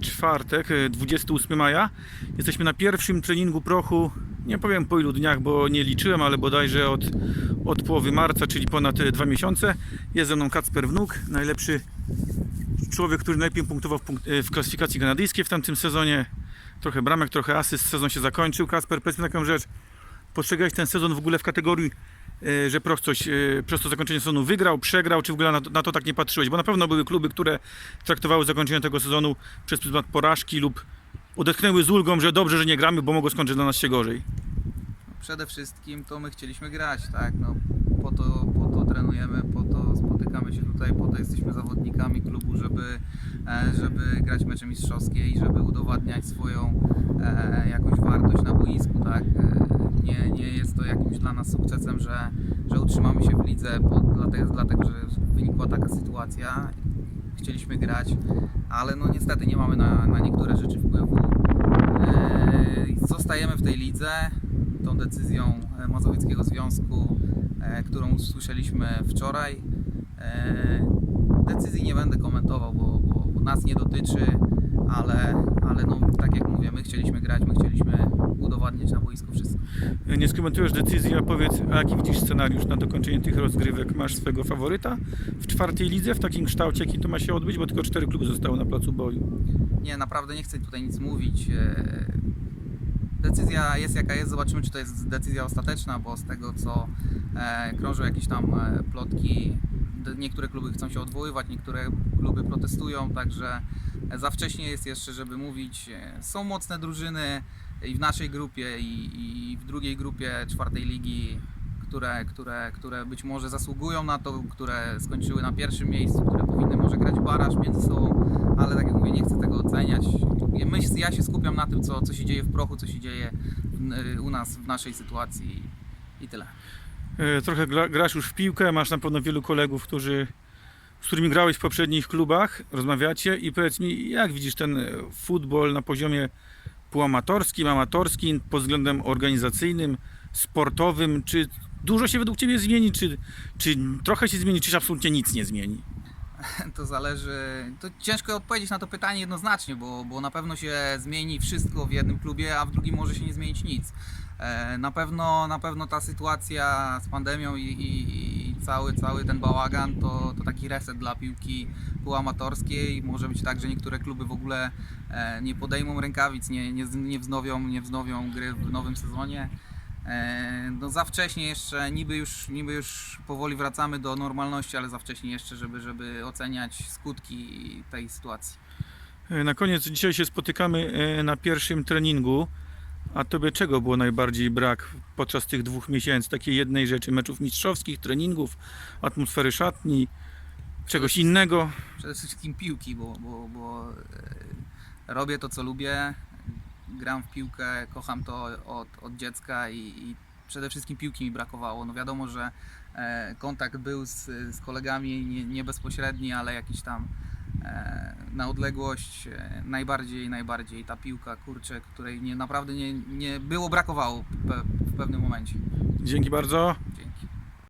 Czwartek, e, 28 maja. Jesteśmy na pierwszym treningu prochu. Nie powiem po ilu dniach, bo nie liczyłem, ale bodajże od, od połowy marca, czyli ponad e, dwa miesiące. Jest ze mną Kacper Wnuk, najlepszy człowiek, który najlepiej punktował w, e, klasyfikacji kanadyjskiej w tamtym sezonie. Trochę bramek, trochę asyst, sezon się zakończył. Kacper, powiedz mi taką rzecz. Postrzegałeś ten sezon w ogóle w kategorii że Proch coś y, przez to zakończenie sezonu wygrał, przegrał, czy w ogóle na to, na to tak nie patrzyłeś? Bo na pewno były kluby, które traktowały zakończenie tego sezonu przez pryzmat porażki lub odetchnęły z ulgą, że dobrze, że nie gramy, bo mogło skończyć dla nas się gorzej. Przede wszystkim to my chcieliśmy grać, tak? No, po, to, po to trenujemy, po to spotykamy się tutaj, po to jesteśmy zawodnikami klubu, żeby, e, żeby grać mecze mistrzowskie i żeby udowadniać swoją e, jakąś wartość na boisku, tak? Nie, nie jest to jakimś dla nas sukcesem, że, że utrzymamy się w lidze, po, dlatego, dlatego że wynikła taka sytuacja. Chcieliśmy grać, ale no niestety nie mamy na, na niektóre rzeczy wpływu. E, Zostajemy w tej lidze tą decyzją e, Mazowieckiego Związku, e, którą usłyszeliśmy wczoraj. E, Decyzji nie będę komentował, bo, bo, bo nas nie dotyczy, ale, ale no, tak jak mówię, my chcieliśmy grać, my chcieliśmy udowadniać na boisku wszystko. Nie skomentujesz decyzji, a powiedz, a jaki widzisz scenariusz na dokończenie tych rozgrywek? Masz swojego faworyta w czwartej lidze w takim kształcie, jaki to ma się odbyć, bo tylko cztery kluby zostały na placu boju. Nie, naprawdę nie chcę tutaj nic mówić. E, Decyzja jest jaka jest, zobaczymy czy to jest decyzja ostateczna, bo z tego co e, krążą jakieś tam e, plotki, niektóre kluby chcą się odwoływać, niektóre kluby protestują, także za wcześnie jest jeszcze, żeby mówić. E, Są mocne drużyny i w naszej grupie i, i w drugiej grupie czwartej ligi, które, które, które być może zasługują na to, które skończyły na pierwszym miejscu, które powinny może grać baraż między sobą, ale tak jak mówię, nie chcę tego oceniać. Ja się skupiam na tym, co, co się dzieje w prochu, co się dzieje w, u nas, w naszej sytuacji i tyle. E, Trochę gra, grasz już w piłkę, masz na pewno wielu kolegów, którzy, z którymi grałeś w poprzednich klubach, rozmawiacie i powiedz mi, jak widzisz ten e, futbol na poziomie półamatorskim, amatorskim, pod względem organizacyjnym, sportowym, czy dużo się według Ciebie zmieni, czy, czy trochę się zmieni, czy absolutnie nic nie zmieni? To zależy. To ciężko odpowiedzieć na to pytanie jednoznacznie, bo, bo na pewno się zmieni wszystko w jednym klubie, a w drugim może się nie zmienić nic. E, Na pewno, na pewno ta sytuacja z pandemią i, i cały, cały ten bałagan to, to taki reset dla piłki półamatorskiej. Może być tak, że niektóre kluby w ogóle e, nie podejmą rękawic, nie, nie, nie, wznowią, nie wznowią gry w nowym sezonie. E, No za wcześnie jeszcze, niby już, niby już powoli wracamy do normalności, ale za wcześnie jeszcze, żeby, żeby oceniać skutki tej sytuacji. E, Na koniec dzisiaj się spotykamy na pierwszym treningu. A tobie czego było najbardziej brak podczas tych dwóch miesięcy? Takiej jednej rzeczy, meczów mistrzowskich, treningów, atmosfery szatni, czegoś innego? Przede wszystkim piłki, bo, bo, bo e, robię to, co lubię, gram w piłkę, kocham to od, od dziecka i, i przede wszystkim piłki mi brakowało. No wiadomo, że e, kontakt był z, z kolegami nie, nie bezpośredni, ale jakiś tam na odległość e, najbardziej, najbardziej ta piłka, kurczę, której nie, naprawdę nie, nie było, brakowało w pewnym momencie. Dzięki bardzo.